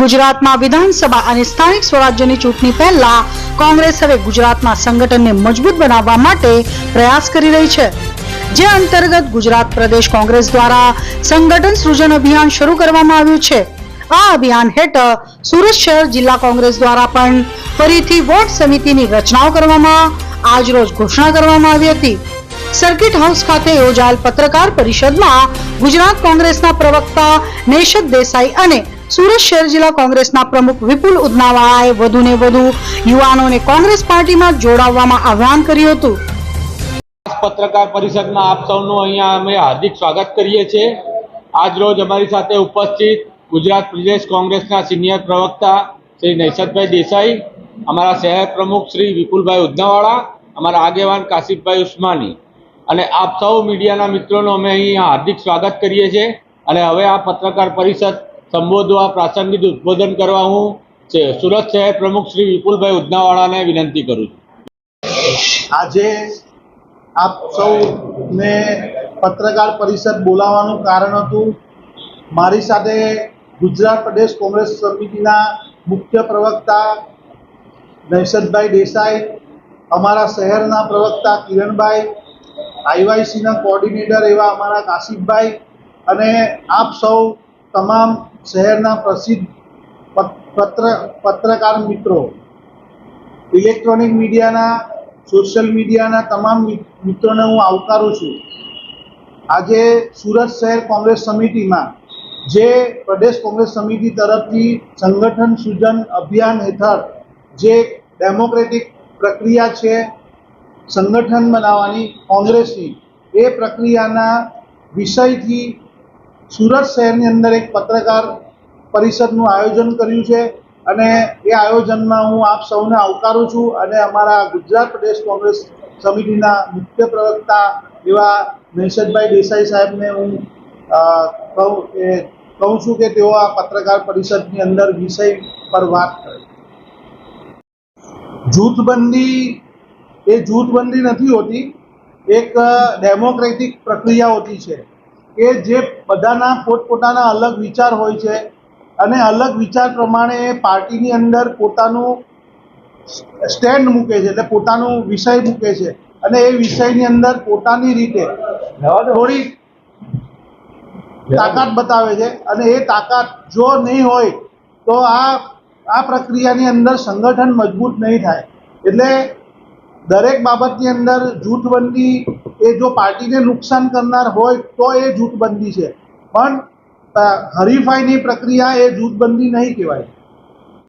ગુજરાતમાં વિધાનસભા અને સ્થાનિક સ્વરાજ્યની ચૂંટણી પહેલા કોંગ્રેસ હવે ગુજરાતમાં સંગઠનને મજબૂત બનાવવા માટે પ્રયાસ કરી રહી છે. જે અંતર્ગત ગુજરાત પ્રદેશ કોંગ્રેસ દ્વારા સંગઠન સૃજન અભિયાન શરૂ કરવામાં આવ્યું છે. આ અભિયાન હેઠળ સુરત શહેર જિલ્લા કોંગ્રેસ દ્વારા પણ ફરીથી વોર્ડ સમિતિની રચનાઓ કરવામાં આજરોજ ઘોષણા કરવામાં આવી હતી. સર્કિટ હાઉસ ખાતે યોજાયેલ પત્રકાર પરિષદમાં ગુજરાત કોંગ્રેસના પ્રવક્તા નેશદ દેસાઈ અને સુરત શહેર જિલ્લા કોંગ્રેસના પ્રમુખ વિપુલ ઉદનાવાળાએ વધુને વધુ યુવાનોને કોંગ્રેસ પાર્ટીમાં જોડાવવામાં આહ્વાન કર્યું હતું. પત્રકાર પરિષદમાં આપ સૌનું અહીંયા અમે હાર્દિક સ્વાગત કરીએ છીએ. આજ રોજ અમારી સાથે ઉપસ્થિત ગુજરાત પ્રદેશ કોંગ્રેસના સિનિયર પ્રવક્તા શ્રી નૈસદભાઈ દેસાઈ, અમારા શહેર પ્રમુખ શ્રી વિપુલભાઈ ઉદનાવાળા અમારા આગેવાન કાશિફભાઈ ઉસ્માની અને આપ સૌ મીડિયાના મિત્રોનું અમે અહીંયા હાર્દિક સ્વાગત કરીએ છીએ. અને હવે આ પત્રકાર પરિષદ સંબોધવા પ્રાસંગિક ઉદ્બોધન કરવા હું સુરત શહેર પ્રમુખ શ્રી વિપુલભાઈ ઉદનાવાળાને વિનંતી કરું છું. આજે આપ સૌને પત્રકાર પરિષદ બોલાવવાનું કારણ હતું. મારી સાથે ગુજરાત પ્રદેશ કોંગ્રેસ સમિતિના મુખ્ય પ્રવક્તા નૈષદભાઈ દેસાઈ, અમારા શહેરના પ્રવક્તા કિરણભાઈ આઈવાયસીના કોઓર્ડિનેટર એવા અમારા કાશિફભાઈ અને આપ સૌ તમામ શહેરના પ્રસિદ્ધ પત- પત્ર, પત્રકાર મિત્રો. ઇલેક્ટ્રોનિક મીડિયાના, સોશિયલ મીડિયાના તમામ મિત્રોને હું આવકારું છું. આજે સુરત શહેર કોંગ્રેસ સમિતિમાં જે પ્રદેશ કોંગ્રેસ સમિતિ તરફથી સંગઠન સૂજન અભિયાન હેઠળ જે ડેમોક્રેટિક પ્રક્રિયા છે સંગઠન બનાવવાની કોંગ્રેસની એ પ્રક્રિયાના વિષયથી સુરત શહેરની અંદર એક પત્રકાર પરિષદનું આયોજન કર્યું છે અને એ આયોજનમાં હું આપ સૌને આવકારું છું અને અમારા ગુજરાત પ્રદેશ કોંગ્રેસ સમિતિના મુખ્ય પ્રવક્તા એવા નૈશદભાઈ દેસાઈ સાહેબને હું કહું એ કહું છું કે તેઓ આ પત્રકાર પરિષદની અંદર વિષય પર વાત કરે. જૂથબંધી એ જૂથબંધી નથી હોતી, એક ડેમોક્રેટિક પ્રક્રિયા હોતી છે કે જે બધાના પોતપોતાના અલગ વિચાર હોય છે અને અલગ વિચાર પ્રમાણે એ પાર્ટીની અંદર પોતાનું સ્ટેન્ડ મૂકે છે, એટલે પોતાનું વિષય મૂકે છે અને એ વિષયની અંદર પોતાની રીતે થોડી તાકાત બતાવે છે અને એ તાકાત જો નહીં હોય તો આ આ પ્રક્રિયાની અંદર સંગઠન મજબૂત નહીં થાય. એટલે દરેક બાબતની અંદર જૂથબંધી એ જો પાર્ટીને નુકસાન કરનાર હોય તો એ જૂથબંધી છે. પણ હરીફાઈની પ્રક્રિયા એ જૂથબંધી નહીં કહેવાય.